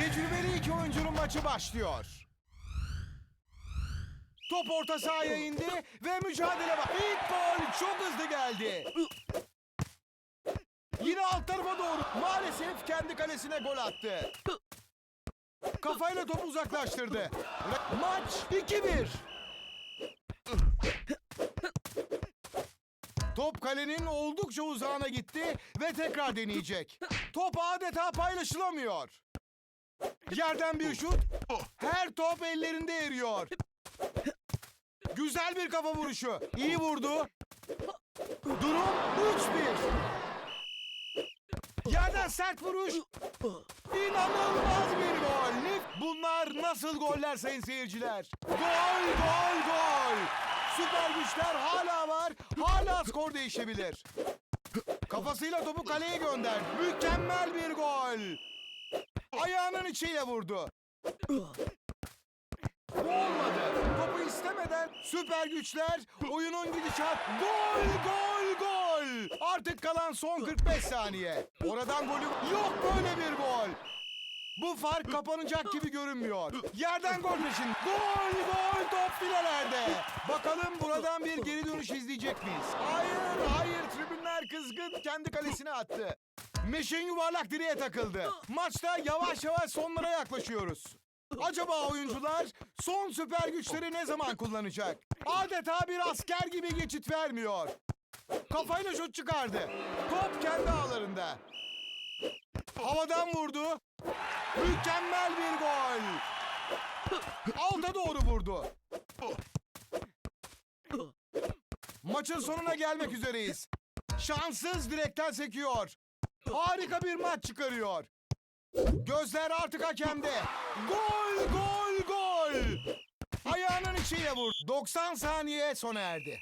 Tecrübeli iki oyuncunun maçı başlıyor. Top orta sahaya indi ve mücadele var. İlk gol çok hızlı geldi. Yine alt tarafa doğru. Maalesef kendi kalesine gol attı. Kafayla topu uzaklaştırdı. Maç 2-1. Top kalenin oldukça uzağına gitti ve tekrar deneyecek. Top adeta paylaşılamıyor. Yerden bir şut. Her top ellerinde eriyor. Güzel bir kafa vuruşu. İyi vurdu. Durum 3-1. Yerden sert vuruş. İnanılmaz bir gol. Bunlar nasıl goller sayın seyirciler? Gol, gol, gol. Süper güçler hala var. Hala skor değişebilir. Kafasıyla topu kaleye gönderdi. Mükemmel bir gol. İçiyle vurdu. Olmadı. Topu istemeden süper güçler oyunun gidişat. Gol gol gol. Artık kalan son 45 saniye. Oradan golü yok böyle bir gol. Bu fark kapanacak gibi görünmüyor. Yerden gol peşin. Gol gol top filelerde. Bakalım buradan bir geri dönüş izleyecek miyiz? Hayır hayır tribünler kızgın kendi kalesine attı. Meşin yuvarlak direğe takıldı. Maçta yavaş yavaş sonlara yaklaşıyoruz. Acaba oyuncular son süper güçleri ne zaman kullanacak? Adeta bir asker gibi geçit vermiyor. Kafayla şut çıkardı. Top kendi ağlarında. Havadan vurdu. Mükemmel bir gol. Alta doğru vurdu. Maçın sonuna gelmek üzereyiz. Şanssız direkten sekiyor. Harika bir maç çıkarıyor. Gözler artık hakemde. Gol, gol, gol. Ayağının içiyle vur. 90 saniye sona erdi.